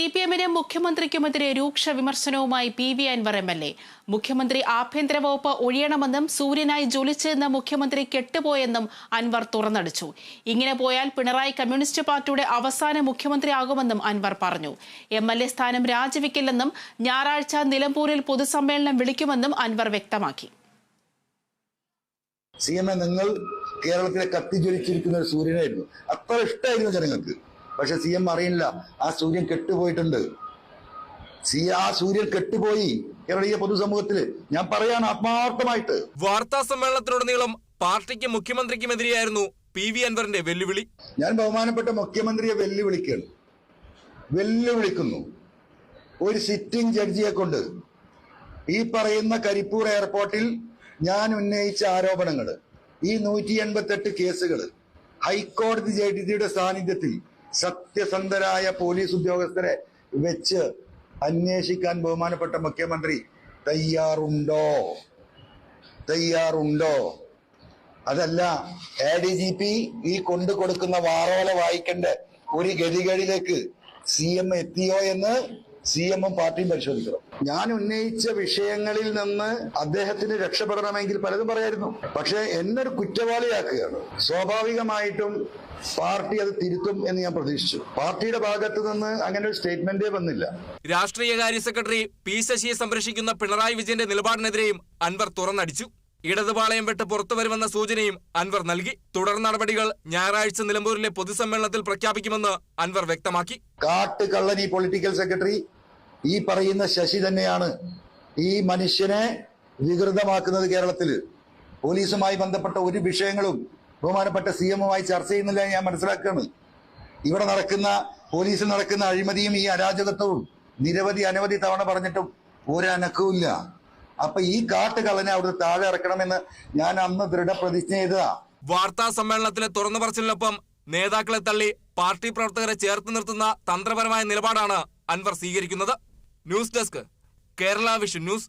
C P എമ്മിനും മുഖ്യമന്ത്രിക്കുമെതിരെ രൂക്ഷ വിമർശനവുമായി P V Anvar M L A. മുഖ്യമന്ത്രി ആഭ്യന്തര വകുപ്പ് ഒഴിയണമെന്നും സൂര്യനായി ജ്വലിച്ചെന്ന് മുഖ്യമന്ത്രി കെട്ടുപോയെന്നും അൻവർ തുറന്നടിച്ചു. ഇങ്ങനെ പോയാൽ പിണറായി കമ്മ്യൂണിസ്റ്റ് പാർട്ടിയുടെ അവസാന മുഖ്യമന്ത്രിയാകുമെന്നും അൻവർ പറഞ്ഞു. എം എൽ എ സ്ഥാനം രാജിവെക്കില്ലെന്നും ഞായറാഴ്ച നിലമ്പൂരിൽ പൊതുസമ്മേളനം വിളിക്കുമെന്നും അൻവർ വ്യക്തമാക്കി. സി എം എ നിങ്ങൾ കേരളത്തിലെ കത്തിജ്വലിച്ചിരിക്കുന്ന ഒരു സൂര്യനായിരുന്നു. അത്ര ഇഷ്ടമായിരുന്നു ജനങ്ങൾക്ക്. പക്ഷെ സി എം അറിയില്ല. ആ സൂര്യൻ കെട്ടുപോയിട്ടുണ്ട്. സി ആ സൂര്യൻ കെട്ടുപോയി. കേരളീയ പൊതുസമൂഹത്തിൽ ഞാൻ പറയാണ് ആത്മാർത്ഥമായിട്ട്. വാർത്താ സമ്മേളനത്തിലുടനീളം പാർട്ടിക്കും മുഖ്യമന്ത്രിക്കുമെതിരെയായിരുന്നു പി വി അൻവറിന്റെ വെല്ലുവിളി. ഞാൻ ബഹുമാനപ്പെട്ട മുഖ്യമന്ത്രിയെ വെല്ലുവിളിക്കുകയാണ്. വെല്ലുവിളിക്കുന്നു. ഒരു സിറ്റിംഗ് ജഡ്ജിയെ കൊണ്ട്. ഈ പറയുന്ന കരിപ്പൂർ എയർപോർട്ടിൽ ഞാൻ ഉന്നയിച്ച ആരോപണങ്ങൾ ഈ നൂറ്റി എൺപത്തെട്ട് കേസുകൾ ഹൈക്കോടതി ജഡ്ജിയുടെ സാന്നിധ്യത്തിൽ സത്യസന്ധരായ പോലീസ് ഉദ്യോഗസ്ഥരെ വെച്ച് അന്വേഷിക്കാൻ ബഹുമാനപ്പെട്ട മുഖ്യമന്ത്രി തയ്യാറുണ്ടോ? തയ്യാറുണ്ടോ? അതല്ല എ ഡി ജി പി ഈ കൊണ്ടു കൊടുക്കുന്ന വാറോല വായിക്കേണ്ട ഒരു ഗതികളിലേക്ക് സി എം എത്തിയോ എന്ന് സി എമ്മും പാർട്ടിയും പരിശോധിക്കണം. ഞാൻ ഉന്നയിച്ച വിഷയങ്ങളിൽ നിന്ന് അദ്ദേഹത്തിന് രക്ഷപ്പെടണമെങ്കിൽ പലതും പറയായിരുന്നു. പക്ഷെ എന്നൊരു കുറ്റവാളിയാക്കുകയാണ്. സ്വാഭാവികമായിട്ടും പാർട്ടി അത് തിരുത്തും എന്ന് ഞാൻ പ്രതീക്ഷിച്ചു. പാർട്ടിയുടെ ഭാഗത്ത് നിന്ന് അങ്ങനെ ഒരു സ്റ്റേറ്റ്മെന്റേ വന്നില്ല. രാഷ്ട്രീയകാര്യ സെക്രട്ടറി പി ശശിയെ സംരക്ഷിക്കുന്ന പിണറായി വിജയന്റെ നിലപാടിനെതിരെയും അൻവർ തുറന്നടിച്ചു. ഇടതുപാളയം വിട്ട് പുറത്തു വരുമെന്ന സൂചനയും അൻവർ നൽകി. തുടർ നടപടികൾ ഞായറാഴ്ച നിലമ്പൂരിലെ പൊതുസമ്മേളനത്തിൽ പ്രഖ്യാപിക്കുമെന്ന് അൻവർ വ്യക്തമാക്കി. കാട്ടുകള്ളനി പൊളിറ്റിക്കൽ സെക്രട്ടറി ഈ പറയുന്ന ശശി തന്നെയാണ് ഈ മനുഷ്യനെ വികൃതമാക്കുന്നത് കേരളത്തിൽ പോലീസുമായി ബന്ധപ്പെട്ട ഒരു വിഷയങ്ങളും ബഹുമാനപ്പെട്ട സി എമ്മുമായി ചർച്ച ചെയ്യുന്നില്ല ഞാൻ മനസ്സിലാക്കുകയാണ്. ഇവിടെ നടക്കുന്ന പോലീസിൽ നടക്കുന്ന അഴിമതിയും ഈ അരാജകത്വവും നിരവധി അനവധി തവണ പറഞ്ഞിട്ടും ഒരനക്കവുമില്ല. അപ്പൊ ഈ കാട്ട് കളനെ അവിടെ താഴെ ഇറക്കണമെന്ന് ഞാൻ അന്ന് ദൃഢപ്രതിജ്ഞ ചെയ്തതാ. വാർത്താ സമ്മേളനത്തിലെ തുറന്നു പറച്ചിലിനൊപ്പം നേതാക്കളെ തള്ളി പാർട്ടി പ്രവർത്തകരെ ചേർത്ത് നിർത്തുന്ന തന്ത്രപരമായ നിലപാടാണ് അൻവർ സ്വീകരിക്കുന്നത്. News desk Kerala vision news.